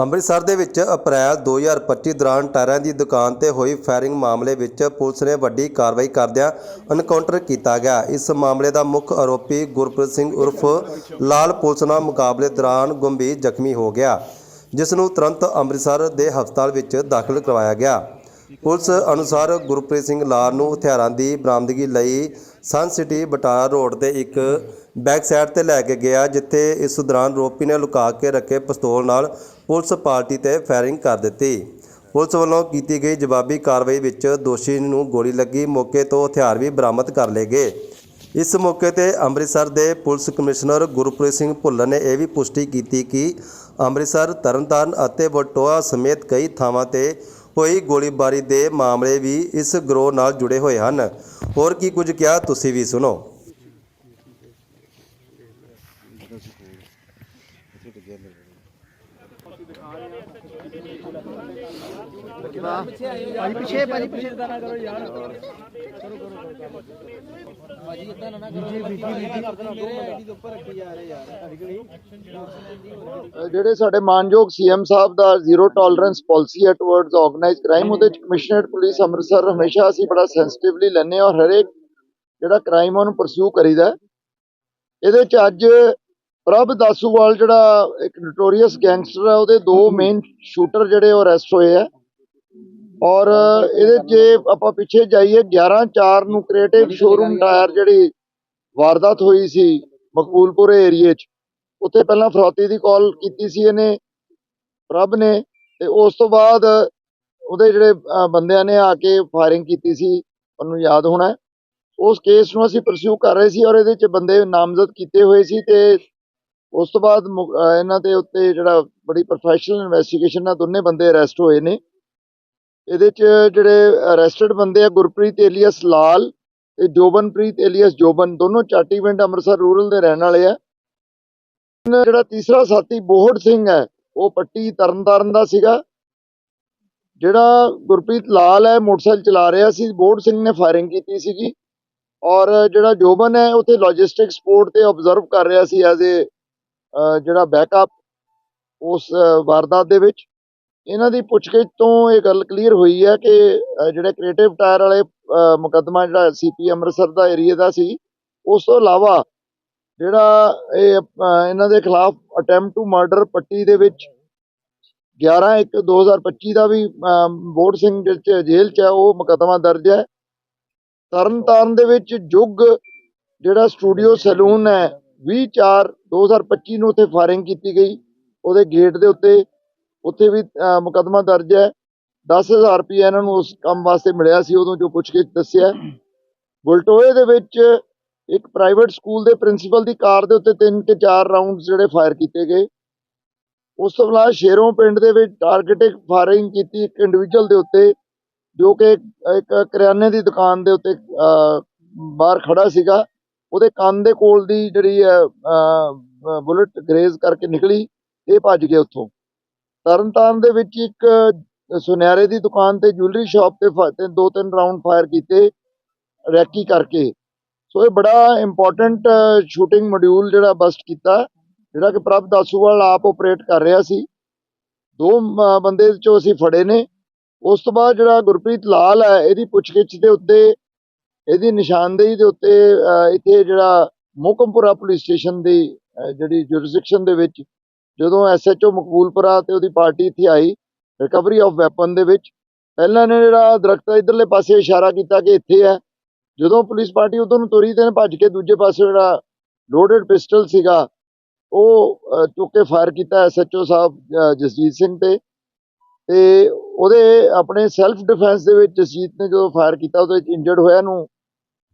ਅੰਮ੍ਰਿਤਸਰ ਦੇ ਵਿੱਚ ਅਪ੍ਰੈਲ 2025 ਦੌਰਾਨ ਟਾਇਰਾਂ ਦੀ ਦੁਕਾਨ ਤੇ ਹੋਈ ਫਾਇਰਿੰਗ ਮਾਮਲੇ ਵਿੱਚ ਪੁਲਿਸ ਨੇ ਵੱਡੀ ਕਾਰਵਾਈ ਕਰਦਿਆਂ ਐਨਕਾਊਂਟਰ ਕੀਤਾ ਗਿਆ। ਇਸ ਮਾਮਲੇ ਦਾ ਮੁੱਖ ਆਰੋਪੀ ਗੁਰਪ੍ਰੀਤ ਸਿੰਘ ਉਰਫ ਲਾਲ ਪੁਲਿਸ ਨਾਲ ਮੁਕਾਬਲੇ ਦੌਰਾਨ ਗੰਭੀਰ ਜ਼ਖਮੀ ਹੋ ਗਿਆ, ਜਿਸ ਨੂੰ ਤੁਰੰਤ ਅੰਮ੍ਰਿਤਸਰ ਦੇ ਹਸਪਤਾਲ ਵਿੱਚ ਦਾਖਲ ਕਰਵਾਇਆ ਗਿਆ। ਪੁਲਿਸ ਅਨੁਸਾਰ ਗੁਰਪ੍ਰੀਤ ਸਿੰਘ ਲਾਲ ਨੂੰ ਹਥਿਆਰਾਂ ਦੀ ਬਰਾਮਦਗੀ ਲਈ ਸਨ ਸਿਟੀ ਬਟਾਲਾ ਰੋਡ ਤੇ ਇੱਕ ਬੈਕ ਸਾਈਡ ਤੇ ਲੈ ਕੇ ਗਿਆ, ਜਿੱਥੇ ਇਸ ਦੌਰਾਨ ਰੋਪੀ ਨੇ ਲੁਕਾ ਕੇ ਰੱਖੇ ਪਿਸਤੌਲ ਨਾਲ ਪੁਲਿਸ ਪਾਰਟੀ ਤੇ ਫਾਇਰਿੰਗ ਕਰ ਦਿੱਤੀ। ਪੁਲਿਸ ਵੱਲੋਂ ਕੀਤੀ ਗਈ ਜਵਾਬੀ ਕਾਰਵਾਈ ਵਿੱਚ ਦੋਸ਼ੀ ਨੂੰ ਗੋਲੀ ਲੱਗੀ, ਮੌਕੇ ਤੋਂ ਹਥਿਆਰ ਵੀ ਬਰਾਮਦ ਕਰ ਲਏ ਗਏ। ਇਸ ਮੌਕੇ ਤੇ ਅੰਮ੍ਰਿਤਸਰ ਦੇ ਪੁਲਿਸ ਕਮਿਸ਼ਨਰ ਗੁਰਪ੍ਰੀਤ ਸਿੰਘ ਭੁੱਲਰ ਨੇ ਇਹ ਵੀ ਪੁਸ਼ਟੀ ਕੀਤੀ ਕਿ ਅੰਮ੍ਰਿਤਸਰ, ਤਰਨਤਾਰਨ ਅਤੇ ਬਟੋਆ ਸਮੇਤ ਕਈ ਥਾਵਾਂ ਤੇ ਹੋਈ ਗੋਲੀਬਾਰੀ ਦੇ ਮਾਮਲੇ ਵੀ ਇਸ ਗਰੋਹ ਨਾਲ ਜੁੜੇ ਹੋਏ ਹਨ। ਹੋਰ ਕੀ ਕੁਝ ਕਿਹਾ ਤੁਸੀਂ ਵੀ ਸੁਣੋ। ਭਾਜੀ ਪਿੱਛੇ ਭਾਜੀ ਪਿੱਛੇ। ਇਦਾਂ ਨਾ ਕਰੋ ਯਾਰ ਭਾਜੀ ਇਦਾਂ ਨਾ ਕਰੋ ਮੇਰੇ ਆਈਡੀ ਦੇ ਉੱਪਰ ਰੱਖੀ ਜਾ ਰਹੇ ਯਾਰ ਜਿਹੜੇ ਸਾਡੇ ਮਾਨਯੋਗ ਸੀਐਮ ਸਾਹਿਬ ਦਾ ਜ਼ੀਰੋ ਟੋਲਰੈਂਸ ਪਾਲਿਸੀ ਹੈ ਟੁਵਰਡਸ ਆਰਗੇਨਾਈਜ਼ਡ ਕ੍ਰਾਈਮ ਉਹਦੇ ਚ ਕਮਿਸ਼ਨਰੇਟ ਪੁਲਿਸ ਅੰਮ੍ਰਿਤਸਰ ਹਮੇਸ਼ਾ ਅਸੀਂ ਬੜਾ ਸੈਂਸਿਟਿਵਲੀ ਲੈਂਦੇ ਹਾਂ ਔਰ ਹਰੇਕ ਜਿਹੜਾ ਕ੍ਰਾਈਮ ਉਹਨੂੰ ਪਰਸਿਊ ਕਰੀਦਾ ਇਹਦੇ ਚ ਅੱਜ ਪ੍ਰਭ ਦਾਸੂਵਾਲ ਜਿਹੜਾ ਇੱਕ ਨੋਟੋਰੀਅਸ ਗੈਂਗਸਟਰ ਹੈ ਉਹਦੇ ਦੋ ਮੇਨ ਸ਼ੂਟਰ ਜਿਹੜੇ ਉਹ ਅਰੈਸਟ ਹੋਏ ਆ। ਔਰ ਇਹਦੇ ਜੇ ਆਪਾਂ ਪਿੱਛੇ ਜਾਈਏ 11 4 ਨੂੰ ਕ੍ਰੀਏਟਿਵ ਸ਼ੋਰੂਮ ਟਾਇਰ ਜਿਹੜੀ ਵਾਰਦਾਤ ਹੋਈ ਸੀ ਮਕਬੂਲਪੁਰ ਏਰੀਏ 'ਚ ਉੱਥੇ ਪਹਿਲਾਂ ਫਰੌਤੀ ਦੀ ਕਾਲ ਕੀਤੀ ਸੀ ਇਹਨੇ ਪ੍ਰਭ ਨੇ ਤੇ ਉਸ ਤੋਂ ਬਾਅਦ ਉਹਦੇ ਜਿਹੜੇ ਬੰਦਿਆਂ ਨੇ ਆ ਕੇ ਫਾਇਰਿੰਗ ਕੀਤੀ ਸੀ ਉਹਨੂੰ ਯਾਦ ਹੋਣਾ। ਉਸ ਕੇਸ ਨੂੰ ਅਸੀਂ ਪਰਸਿਊ ਕਰ ਰਹੇ ਸੀ ਔਰ ਇਹਦੇ 'ਚ ਬੰਦੇ ਨਾਮਜ਼ਦ ਕੀਤੇ ਹੋਏ ਸੀ ਤੇ ਉਸ ਤੋਂ ਬਾਅਦ ਇਹਨਾਂ ਦੇ ਉੱਤੇ ਜਿਹੜਾ ਬੜੀ ਪ੍ਰੋਫੈਸ਼ਨਲ ਇਨਵੈਸਟੀਗੇਸ਼ਨ ਨਾਲ ਦੋਨੇ ਬੰਦੇ ਅਰੈਸਟ ਹੋਏ ਨੇ ਇਹਦੇ 'ਚ ਜਿਹੜੇ ਅਰੈਸਟਡ ਬੰਦੇ ਆ, ਗੁਰਪ੍ਰੀਤ ਏਲੀਅਸ ਲਾਲ ਤੇ ਜੋਬਨਪ੍ਰੀਤ ਏਲੀਅਸ ਜੋਬਨ, ਦੋਨੋਂ ਚਾਟੀ ਪਿੰਡ ਅੰਮ੍ਰਿਤਸਰ ਰੂਰਲ ਦੇ ਰਹਿਣ ਵਾਲੇ ਆ। ਜਿਹੜਾ ਤੀਸਰਾ ਸਾਥੀ ਬੋਹੜ ਸਿੰਘ ਹੈ, ਉਹ ਪੱਟੀ ਤਰਨਤਾਰਨ ਦਾ ਸੀਗਾ। ਜਿਹੜਾ ਗੁਰਪ੍ਰੀਤ ਲਾਲ ਹੈ, ਮੋਟਰਸਾਈਕਲ ਚਲਾ ਰਿਹਾ ਸੀ, ਬੋਹੜ ਸਿੰਘ ਨੇ ਫਾਇਰਿੰਗ ਕੀਤੀ ਸੀਗੀ। ਔਰ ਜਿਹੜਾ ਜੋਬਨ ਹੈ, ਉੱਥੇ ਲੌਜਿਸਟਿਕ ਸਪੋਰਟ ਤੇ ਆਬਜ਼ਰਵ ਕਰ ਰਿਹਾ ਸੀ ਐਜ਼ ਏ ਜਿਹੜਾ ਬੈਕਅਪ ਉਸ ਵਾਰਦਾਤ ਦੇ ਵਿੱਚ। ਇਹਨਾਂ ਦੀ ਪੁੱਛਗਿੱਛ ਤੋਂ ਇਹ ਗੱਲ ਕਲੀਅਰ ਹੋਈ ਹੈ ਕਿ ਜਿਹੜੇ ਕ੍ਰੀਏਟਿਵ ਟਾਇਰ ਵਾਲੇ ਅਹ, ਮੁਕੱਦਮਾ ਜਿਹੜਾ ਸੀਪੀ ਅੰਮ੍ਰਿਤਸਰ ਦਾ ਏਰੀਆ ਦਾ ਸੀ ਉਸ ਤੋਂ ਇਲਾਵਾ ਜਿਹੜਾ ਇਹ ਇਹਨਾਂ ਦੇ ਖਿਲਾਫ ਅਟੈਂਪਟ ਟੂ ਮਰਡਰ ਪੱਟੀ ਦੇ ਵਿੱਚ 11 1 2025 ਦਾ ਵੀ ਬੋਰਡ ਸਿੰਘ ਜਿਹੜੇ ਜੇਲ੍ਹ 'ਚ ਹੈ ਉਹ ਮੁਕੱਦਮਾ ਦਰਜ ਹੈ ਤਰਨਤਾਰਨ ਦੇ ਵਿੱਚ ਜੁਗ ਜਿਹੜਾ ਸਟੂਡੀਓ ਸੈਲੂਨ ਹੈ 20 4 2025 ਨੂੰ ਉੱਥੇ ਫਾਇਰਿੰਗ ਕੀਤੀ ਗਈ। ਉਹਦੇ ਗੇਟ ਦੇ ਉੱਤੇ ਉੱਥੇ ਵੀ ਅਹ, ਮੁਕੱਦਮਾ ਦਰਜ ਹੈ। 10000 ਰੁਪਏ ਇਹਨਾਂ ਨੂੰ ਉਸ ਕੰਮ ਵਾਸਤੇ ਮਿਲਿਆ ਸੀ ਉਦੋਂ ਜੋ ਪੁੱਛ ਕੇ ਦੱਸਿਆ। ਬੁਲਟੋਏ ਦੇ ਵਿੱਚ ਇੱਕ ਪ੍ਰਾਈਵੇਟ ਸਕੂਲ ਦੇ ਪ੍ਰਿੰਸੀਪਲ ਦੀ ਕਾਰ ਦੇ ਉੱਤੇ ਤਿੰਨ ਤੇ ਚਾਰ ਰਾਉਂਡਸ ਜਿਹੜੇ ਫਾਇਰ ਕੀਤੇ ਗਏ। ਉਸ ਤੋਂ ਬਾਅਦ ਸ਼ੇਰੋਂ ਪਿੰਡ ਦੇ ਵਿੱਚ ਟਾਰਗੇਟਿਕ ਫਾਇਰਿੰਗ ਕੀਤੀ ਇੱਕ ਇੰਡੀਵਿਜੂਅਲ ਦੇ ਉੱਤੇ ਜੋ ਕਿ ਇੱਕ ਕਰਿਆਨੇ ਦੀ ਦੁਕਾਨ ਦੇ ਉੱਤੇ ਬਾਹਰ ਖੜਾ ਸੀਗਾ। ਉਹਦੇ ਕੰਨ ਦੇ ਕੋਲ ਦੀ ਜਿਹੜੀ ਹੈ ਬੁਲਟ ਗਰੇਜ਼ ਕਰਕੇ ਨਿਕਲੀ ਇਹ ਭੱਜ ਗਏ ਉੱਥੋਂ। ਤਰਨਤਾਰਨ ਦੇ ਵਿੱਚ ਇੱਕ ਸੁਨਿਆਰੇ ਦੀ ਦੁਕਾਨ ਤੇ ਜੁਐਲਰੀ ਸ਼ਾਪ ਤੇ ਦੋ ਤਿੰਨ ਰਾਉਂਡ ਫਾਇਰ ਕੀਤੇ, ਰੈਕੀ ਕਰਕੇ। ਸੋ ਇਹ ਬੜਾ ਇੰਪੋਰਟੈਂਟ ਸ਼ੂਟਿੰਗ ਮੋਡਿਊਲ ਜਿਹੜਾ ਬਸਟ ਕੀਤਾ, ਜਿਹੜਾ ਕਿ ਪ੍ਰਭ ਦਾਸੂਵਾਲ ਆਪ ਆਪਰੇਟ ਕਰ ਰਿਹਾ ਸੀ। ਦੋ ਬੰਦੇ ਚੋਂ ਅਸੀਂ ਫੜੇ ਨੇ। ਉਸ ਤੋਂ ਬਾਅਦ ਜਿਹੜਾ ਗੁਰਪ੍ਰੀਤ ਲਾਲ ਹੈ, ਇਹਦੀ ਪੁੱਛਗਿੱਛ ਦੇ ਉੱਤੇ, ਇਹਦੀ ਨਿਸ਼ਾਨਦੇਹੀ ਦੇ ਉੱਤੇ ਇੱਥੇ ਜਿਹੜਾ ਮੋਕਮਪੁਰਾ ਪੁਲਿਸ ਸਟੇਸ਼ਨ ਦੀ ਜਿਹੜੀ ਜੁਰਿਸਡਿਕਸ਼ਨ ਦੇ ਵਿੱਚ ਜਦੋਂ ਐਸਐਚਓ ਮਕਬੂਲਪੁਰਾ ਤੇ ਉਹਦੀ ਪਾਰਟੀ ਇੱਥੇ ਆਈ ਰਿਕਵਰੀ ਆਫ ਵੈਪਨ ਦੇ ਵਿੱਚ, ਪਹਿਲਾਂ ਨੇ ਜਿਹੜਾ ਦਰਖਤ ਇਧਰਲੇ ਪਾਸੇ ਇਸ਼ਾਰਾ ਕੀਤਾ ਕਿ ਇੱਥੇ ਹੈ। ਜਦੋਂ ਪੁਲਿਸ ਪਾਰਟੀ ਉਧਰ ਨੂੰ ਤੁਰੀ ਤੇ ਭੱਜ ਕੇ ਦੂਜੇ ਪਾਸੇ ਜਿਹੜਾ ਲੋਡਡ ਪਿਸਟਲ ਸੀਗਾ, ਉਹ ਚੁੱਕ ਕੇ ਫਾਇਰ ਕੀਤਾ ਐਸਐਚਓ ਸਾਹਿਬ ਜਸਜੀਤ ਸਿੰਘ ਤੇ। ਤੇ ਉਹਦੇ ਆਪਣੇ ਸੈਲਫ ਡਿਫੈਂਸ ਦੇ ਵਿੱਚ ਜਸਜੀਤ ਨੇ ਜਦੋਂ ਫਾਇਰ ਕੀਤਾ, ਉਹਦੇ ਵਿੱਚ ਇੰਜਰਡ ਹੋਇਆ ਨੂੰ,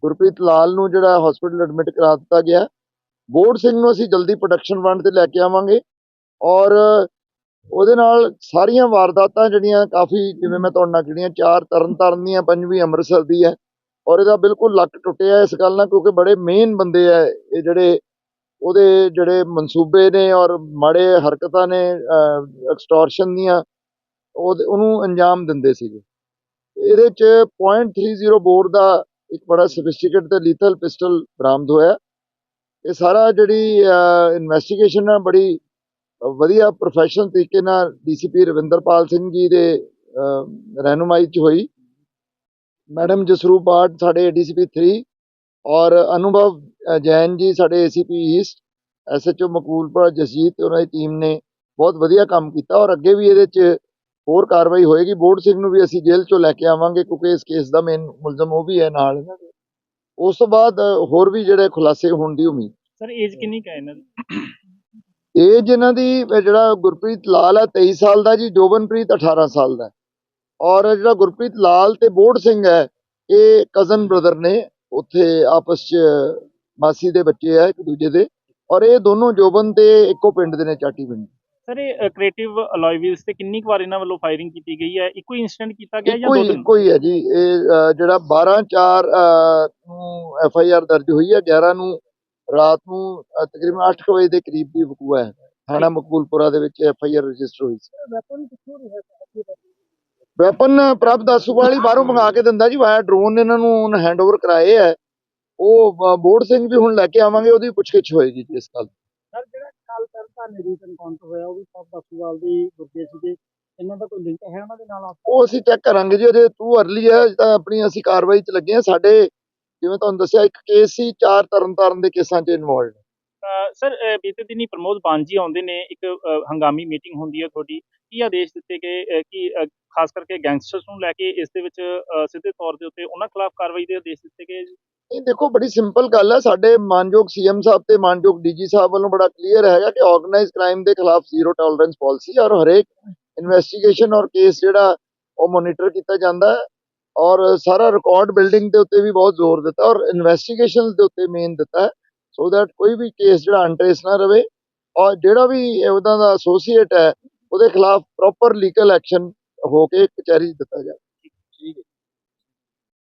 ਗੁਰਪ੍ਰੀਤ ਲਾਲ ਨੂੰ ਜਿਹੜਾ ਹਸਪੀਟਲ ਐਡਮਿਟ ਕਰਾ ਦਿੱਤਾ ਗਿਆ। ਬੋਰਡ ਸਿੰਘ ਨੂੰ ਅਸੀਂ ਜਲਦੀ ਪ੍ਰੋਡਕਸ਼ਨ ਵੰਡ ਤੇ ਲੈ ਕੇ ਆਵਾਂਗੇ। ਔਰ ਉਹਦੇ ਨਾਲ ਸਾਰੀਆਂ ਵਾਰਦਾਤਾਂ ਜਿਹੜੀਆਂ ਕਾਫੀ ਜਿਵੇਂ ਮੈਂ ਤੁਹਾਡੇ ਨਾਲ ਕਿਹੜੀਆਂ ਚਾਰ ਤਰਨ ਤਾਰਨ ਦੀਆਂ, ਪੰਜਵੀਂ ਅੰਮ੍ਰਿਤਸਰ ਦੀ ਹੈ ਔਰ ਇਹਦਾ ਬਿਲਕੁਲ ਲੱਕ ਟੁੱਟਿਆ ਇਸ ਗੱਲ ਨਾਲ ਕਿਉਂਕਿ ਬੜੇ ਮੇਨ ਬੰਦੇ ਆ ਇਹ ਜਿਹੜੇ, ਉਹਦੇ ਜਿਹੜੇ ਮਨਸੂਬੇ ਨੇ ਔਰ ਮਾੜੇ ਹਰਕਤਾਂ ਨੇ ਐਕਸਟੋਰਸ਼ਨ ਦੀਆਂ ਉਹਨੂੰ ਅੰਜਾਮ ਦਿੰਦੇ ਸੀਗੇ। ਇਹਦੇ ਚ .30 ਬੋਰ ਦਾ ਇੱਕ ਬੜਾ ਸਫਿਸਟੀਕੇਟ ਤੇ ਲੀਥਲ ਪਿਸਟਲ ਬਰਾਮਦ ਹੋਇਆ। ਇਹ ਸਾਰਾ ਜਿਹੜੀ ਇਨਵੈਸਟੀਗੇਸ਼ਨ ਹੈ ਬੜੀ ਵਧੀਆ ਪ੍ਰੋਫੈਸ਼ਨਲ ਤਰੀਕੇ ਨਾਲ ਡੀਸੀਪੀ ਰਵਿੰਦਰਪਾਲ ਸਿੰਘ ਜੀ ਦੇ ਰਹਿਨੁਮਾਈ ਚ ਹੋਈ। ਮੈਡਮ ਜਸਰੂਪ ਬਾਟ ਸਾਡੇ ਡੀਸੀਪੀ 3 ਔਰ ਅਨੁਭਵ ਜੈਨ ਜੀ ਸਾਡੇ ACP east SHO Maqboolpura Jasjit ਤੇ ਉਹਨਾਂ ਦੀ ਟੀਮ ਨੇ ਬਹੁਤ ਵਧੀਆ ਕੰਮ ਕੀਤਾ ਔਰ ਅੱਗੇ ਵੀ ਇਹਦੇ ਚ ਹੋਰ ਕਾਰਵਾਈ ਹੋਏਗੀ। ਬੋਰਡ ਸਿੰਘ ਨੂੰ ਵੀ ਅਸੀਂ ਜੇਲ੍ਹ ਚੋਂ ਲੈ ਕੇ ਆਵਾਂਗੇ ਕਿਉਂਕਿ ਇਸ ਕੇਸ ਦਾ ਮੇਨ ਮੁਲਜ਼ਮ ਉਹ ਵੀ ਹੈ ਨਾਲ। ਇਹਨਾਂ ਦੇ ਉਸ ਤੋਂ ਬਾਅਦ ਹੋਰ ਵੀ ਜਿਹੜੇ ਖੁਲਾਸੇ ਹੋਣ ਦੀ ਉਮੀਦ। ਸਰ ਏਜ ਕਿੰਨੀ ਕੁ ਇਹਨਾਂ ਦੀ? ਏਜ ਇਹਨਾਂ ਦੀ ਜਿਹੜਾ ਗੁਰਪ੍ਰੀਤ ਲਾਲ ਹੈ 23 ਸਾਲ ਦਾ ਜੀ ਜੋਬਨਪ੍ਰੀਤ 18 ਸਾਲ ਦਾ। ਔਰ ਜਿਹੜਾ ਗੁਰਪ੍ਰੀਤ ਲਾਲ ਤੇ ਬੋੜ ਸਿੰਘ ਹੈ ਇਹ ਕਜ਼ਨ ਬ੍ਰਦਰ ਨੇ ਉੱਥੇ ਆਪਸ ਚ ਮਾਸੀ ਦੇ ਬੱਚੇ ਆ ਇੱਕ ਦੂਜੇ ਦੇ। ਔਰ ਇਹ ਦੋਨੋਂ ਜੋਬਨ ਤੇ ਇੱਕੋ ਪਿੰਡ ਦੇ ਨੇ ਚਾਟੀ ਪਿੰਡ। ਸਰ ਇਹ ਕ੍ਰੀਏਟਿਵ ਅਲੋਏ ਵੀਲਸ ਤੇ ਕਿੰਨੀ ਕੁ ਵਾਰ ਇਹਨਾਂ ਵੱਲੋਂ ਫਾਇਰਿੰਗ ਕੀਤੀ ਗਈ ਹੈ? ਇੱਕੋ ਇਨਸੀਡੈਂਟ ਕੀਤਾ ਗਿਆ ਜਾਂ ਦੋ ਤਿੰਨ ਇੱਕੋ ਹੀ ਜੀ। ਇਹ ਜਿਹੜਾ 12 4 ਨੂੰ ਐਫ ਆਈ ਆਰ ਦਰਜ ਹੋਈ ਹੈ 11 ਨੂੰ ਰਾਤ ਨੂੰ ਤਕਰੀਬਨ 8 ਵਜੇ ਦੇ ਕਰੀਬ ਦੀ ਵਕੂਆ ਹੈ। ਥਾਣਾ ਮਕਬੂਲਪੁਰਾ ਦੇ ਵਿੱਚ ਐਫ ਆਈ ਆਰ ਰਜਿਸਟਰ ਹੋਈ ਸੀ। ਵੈਪਨ ਪ੍ਰਭ ਦਾਸੂ ਵਾਲੀ ਬਾਹਰੋਂ ਮੰਗਾ ਕੇ ਦਿੰਦਾ ਜੀ। ਵਾਇਆ ਡਰੋਨ ਇਹਨਾਂ ਨੂੰ ਹੈਂਡਓਵਰ ਕਰਾਏ ਹੈ। ਉਹ ਬੋੜ ਸਿੰਘ ਵੀ ਹੁਣ ਲੈ ਕੇ ਆਵਾਂਗੇ ਉਹਦੀ ਪੁੱਛਗਿੱਛ ਹੋਏਗੀ ਜੀ ਇਸ ਗੱਲ ਸਰ ਜਿਹੜਾ ਕੱਲ ਤਰਤਾ ਨਰੀਤ ਐਨਕਾਊਂਟਰ ਹੋਇਆ ਉਹ ਵੀ ਸਭ ਦਸੂਵਾਲ ਦੀ ਗੁਰਦੇ ਸੀਗੇ। ਇਹਨਾਂ ਦਾ ਕੋਈ ਲਿੰਕ ਹੈ ਉਹਨਾਂ ਦੇ ਨਾਲ? ਉਹ ਅਸੀਂ ਚੈੱਕ ਕਰਾਂਗੇ ਜੀ ਅਜੇ ਤੂੰ ਅਰਲੀ ਹੈ ਤਾਂ ਆਪਣੀ ਅਸੀਂ ਕਾਰਵਾਈ 'ਚ ਲੱਗੇ ਸਾਡੇ ਜਿਵੇਂ ਤੁਹਾਨੂੰ ਦੱਸਿਆ ਇੱਕ ਕੇਸ ਸੀ ਚਾਰ ਤਰਨਤਾਰਨ ਦੇ ਕੇਸਾਂ 'ਚ ਇਨਵੋਲਡ ਸਰ ਬੀਤੇ ਦਿਨੀ ਪ੍ਰਮੋਦ ਬਾਂਜੀ ਆਉਂਦੇ ਨੇ ਇੱਕ ਹੰਗਾਮੀ ਮੀਟਿੰਗ ਹੁੰਦੀ ਹੈ ਤੁਹਾਡੀ। ਕੀ ਆਦੇਸ਼ ਦਿੱਤੇ ਗਏ ਕਿ ਖਾਸ ਕਰਕੇ ਗੈਂਗਸਟਰਸ ਨੂੰ ਲੈ ਕੇ ਇਸ ਦੇ ਵਿੱਚ ਸਿੱਧੇ ਤੌਰ ਦੇ ਉੱਤੇ ਉਹਨਾਂ ਖਿਲਾਫ ਕਾਰਵਾਈ ਦੇ ਆਦੇਸ਼ ਦਿੱਤੇ ਗਏ ਜੀ? ਇਹ ਦੇਖੋ ਬੜੀ ਸਿੰਪਲ ਗੱਲ ਹੈ। ਸਾਡੇ ਮਾਨਯੋਗ ਸੀਐਮ ਸਾਹਿਬ ਤੇ ਮਾਨਯੋਗ ਡੀਜੀ ਸਾਹਿਬ ਵੱਲੋਂ ਬੜਾ ਕਲੀਅਰ ਹੈਗਾ ਕਿ ਆਰਗੇਨਾਈਜ਼ ਕ੍ਰਾਈਮ ਦੇ ਖਿਲਾਫ ਜ਼ੀਰੋ ਟੋਲਰੈਂਸ ਪਾਲਿਸੀ ਔਰ ਹਰੇਕ ਇਨਵੈਸਟੀਗੇਸ਼ਨ ਔਰ ਕੇਸ ਜਿਹੜਾ ਉਹ ਮੋਨੀਟਰ ਕੀਤਾ ਜਾਂਦਾ ਹੈ। ਔਰ ਸਾਰਾ ਰਿਕਾਰਡ ਬਿਲਡਿੰਗ ਦੇ ਉੱਤੇ ਵੀ ਬਹੁਤ ਜ਼ੋਰ ਦਿੱਤਾ ਔਰ ਇਨਵੈਸਟੀਗੇਸ਼ਨਸ ਦੇ ਉੱਤੇ ਮੇਨ ਦਿੱਤਾ ਸੋ ਦੈਟ ਕੋਈ ਵੀ ਕੇਸ ਜਿਹੜਾ ਅਨਟ੍ਰੇਸ ਨਾ ਰਵੇ ਔਰ ਜਿਹੜਾ ਵੀ ਉਹਦਾ ਦਾ ਐਸੋਸੀਏਟ ਹੈ, ਉਹਦੇ ਖਿਲਾਫ ਪ੍ਰੋਪਰ ਲੀਗਲ ਐਕਸ਼ਨ ਹੋ ਕੇ ਕਚਹਿਰੀ 'ਚ ਦਿੱਤਾ ਜਾਵੇ।